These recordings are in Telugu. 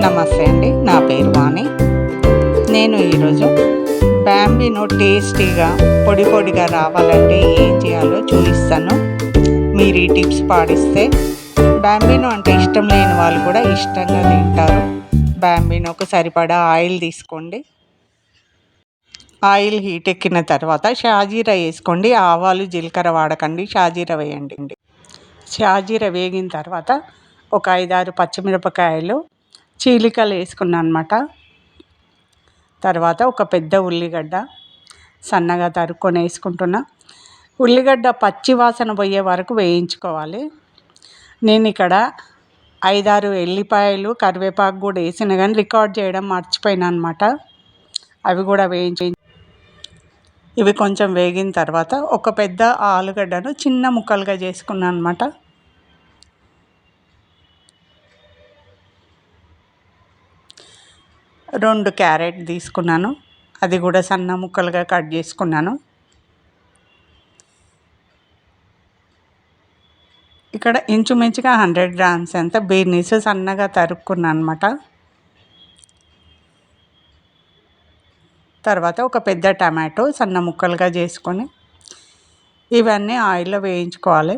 నమస్తే అండి. నా పేరు వాణి. నేను ఈరోజు బ్యాంబీను టేస్టీగా పొడి పొడిగా రావాలంటే ఏం చేయాలో చూపిస్తాను. మీరు ఈ టిప్స్ పాటిస్తే బ్యాంబీను అంటే ఇష్టం లేని వాళ్ళు కూడా ఇష్టంగా తింటారు. బ్యాంబీను ఒక సరిపడా ఆయిల్ తీసుకోండి. ఆయిల్ హీట్ ఎక్కిన తర్వాత షాజీరా వేసుకోండి. ఆవాలు జీలకర్ర వాడకండి. షాజీరా వేయండి. షాజీరా వేగిన తర్వాత ఒక ఐదారు పచ్చిమిరపకాయలు చీలికలు వేసుకున్నాను అనమాట తర్వాత ఒక పెద్ద ఉల్లిగడ్డ సన్నగా తరుక్కొని వేసుకుంటున్నా. ఉల్లిగడ్డ పచ్చి వాసన పోయే వరకు వేయించుకోవాలి. నేను ఇక్కడ ఐదారు ఎల్లిపాయలు కరివేపాకు కూడా వేసిన కానీ రికార్డ్ చేయడం మర్చిపోయినా అనమాట అవి కూడా వేయించి ఇవి కొంచెం వేగిన తర్వాత ఒక పెద్ద ఆలుగడ్డను చిన్న ముక్కలుగా చేసుకున్నాను అనమాట రెండు క్యారెట్ తీసుకున్నాను. అది కూడా సన్న ముక్కలుగా కట్ చేసుకున్నాను. ఇక్కడ ఇంచుమించుగా హండ్రెడ్ గ్రామ్స్ ఎంత? బీర్నీస్ సన్నగా తరుక్కున్నాను అనమాట తర్వాత ఒక పెద్ద టమాటో సన్న ముక్కలుగా చేసుకొని ఇవన్నీ ఆయిల్లో వేయించుకోవాలి.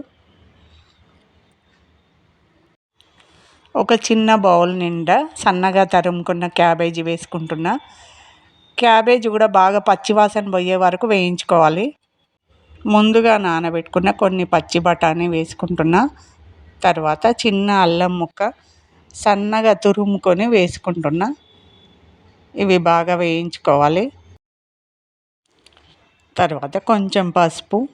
ఒక చిన్న బౌల్ నిండా సన్నగా తరుముకున్న క్యాబేజీ వేసుకుంటున్నా. క్యాబేజీ కూడా బాగా పచ్చివాసన పోయే వరకు వేయించుకోవాలి. ముందుగా నానబెట్టుకున్న కొన్ని పచ్చి బఠానీ వేసుకుంటున్నా. తర్వాత చిన్న అల్లం ముక్క సన్నగా తురుముకొని వేసుకుంటున్నా. ఇవి బాగా వేయించుకోవాలి. తర్వాత కొంచెం పసుపు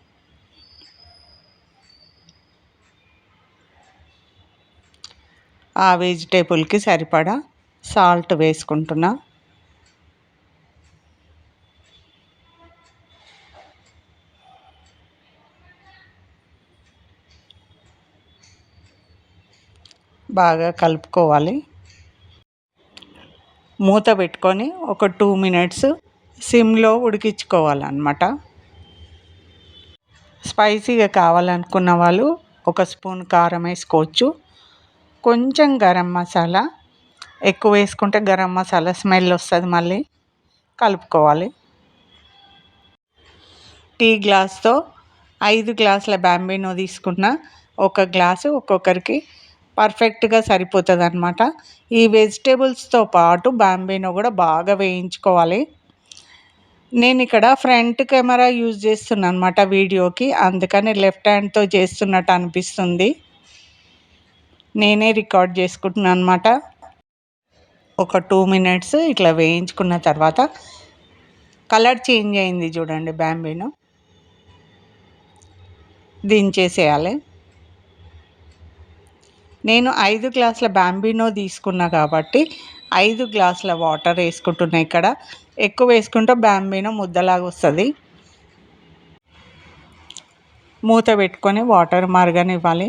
ఆ వెజిటేబుల్కి సరిపడా సాల్ట్ వేసుకుంటున్నా. బాగా కలుపుకోవాలి. మూత పెట్టుకొని ఒక టూ మినిట్స్ సిమ్లో ఉడికించుకోవాలన్నమాట. స్పైసీగా కావాలనుకున్న వాళ్ళు ఒక స్పూన్ కారం వేసుకోవచ్చు. కొంచెం గరం మసాలా. ఎక్కువ వేసుకుంటే గరం మసాలా స్మెల్ వస్తుంది మళ్ళీ. కలుపుకోవాలి. టీ గ్లాస్తో ఐదు గ్లాసుల బ్యాంబీనో తీసుకున్న ఒక గ్లాసు ఒక్కొక్కరికి పర్ఫెక్ట్గా సరిపోతుంది అనమాట ఈ వెజిటేబుల్స్తో పాటు బ్యాంబినో కూడా బాగా వేయించుకోవాలి. నేను ఇక్కడ ఫ్రంట్ కెమెరా యూజ్ చేస్తున్నాను అనమాట వీడియోకి. అందుకని లెఫ్ట్ హ్యాండ్తో చేస్తున్నట్టు అనిపిస్తుంది. నేనే రికార్డ్ చేసుకుంటున్నాను అనమాట ఒక టూ మినిట్స్ ఇట్లా వేయించుకున్న తర్వాత కలర్ చేంజ్ అయింది చూడండి బ్యాంబీను దించేసేయాలి. నేను ఐదు గ్లాసుల బ్యాంబీనో తీసుకున్నా కాబట్టి ఐదు గ్లాసుల వాటర్ వేసుకుంటున్నా ఇక్కడ. ఎక్కువ వేసుకుంటే బ్యాంబీనో ముద్దలాగా వస్తుంది. మూత పెట్టుకొని వాటర్ మరగనివ్వాలి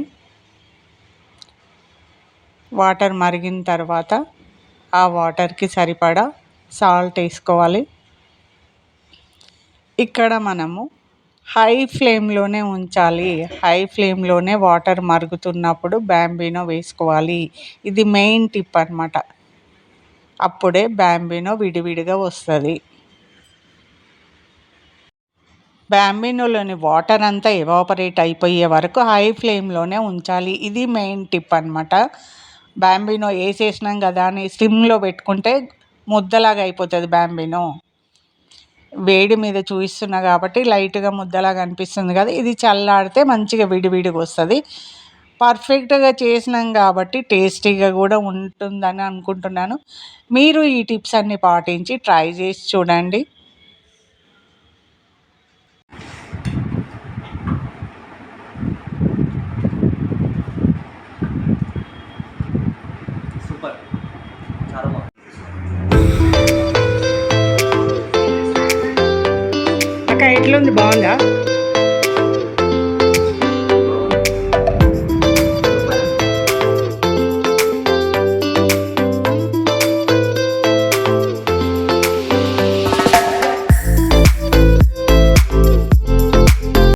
వాటర్ మరిగిన తర్వాత ఆ వాటర్కి సరిపడా సాల్ట్ వేసుకోవాలి. ఇక్కడ మనము హై ఫ్లేమ్లోనే ఉంచాలి. హై ఫ్లేమ్లోనే వాటర్ మరుగుతున్నప్పుడు బ్యాంబీనో వేసుకోవాలి. ఇది మెయిన్ టిప్ అనమాట అప్పుడే బ్యాంబీనో విడివిడిగా వస్తుంది. బ్యాంబీనోలోని వాటర్ అంతా ఎవాపరేట్ అయిపోయే వరకు హై ఫ్లేమ్లోనే ఉంచాలి. ఇది మెయిన్ టిప్ అనమాట బ్యాంబినో వేసేసినాం కదా అని సిమ్లో పెట్టుకుంటే ముద్దలాగా అయిపోతుంది బ్యాంబినో వేడి మీద చూపిస్తున్నా కాబట్టి లైట్గా ముద్దలాగా అనిపిస్తుంది కదా ఇది చల్లాడితే మంచిగా విడివిడిగా వస్తుంది. పర్ఫెక్ట్గా చేసినాం కాబట్టి టేస్టీగా కూడా ఉంటుందని అనుకుంటున్నాను. మీరు ఈ టిప్స్ అన్నీ పాటించి ట్రై చేసి చూడండి. అక్క ఎట్లుంది? బాగుందా?